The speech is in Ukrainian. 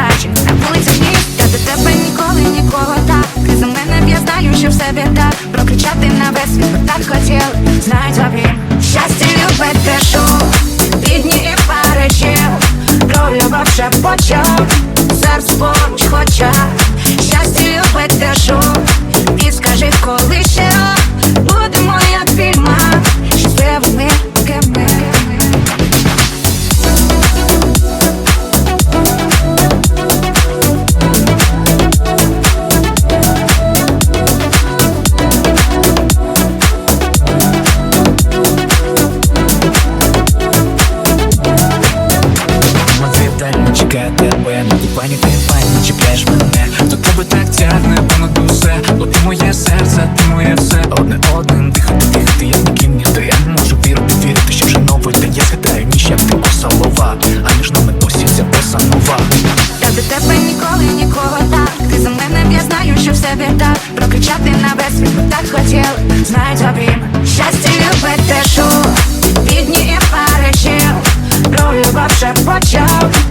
кращих на вулицях сніг Я до тебе ніколи нікого так. Ти за мене я знаю, що в себе так Прокричати на весь світ, ми так хотіли. Знають в обрім Щастя любить те шум і пари чіл Про любов ще почав. Серце поруч хоча Щастя любить те чекає тебе Ну ти пані, ти пані, чіпляєш мене. До тебе так тягне, понад усе Бо ти моє серце, ти моє все. Одне один одним дихати, дихати, як ніким ніхто Я не можу вірити, вірити, що вже новий день. Я згадаю ніч, як ти косолова. А між нами досі ця песанова Та до тебе ніколи, нікого так. Ти за мене, я знаю, що все біда Прокричати на весь світ, ми так хотіли. Знаю тобі, щастя любить тешу Бідні і паричів Про любов ще почав.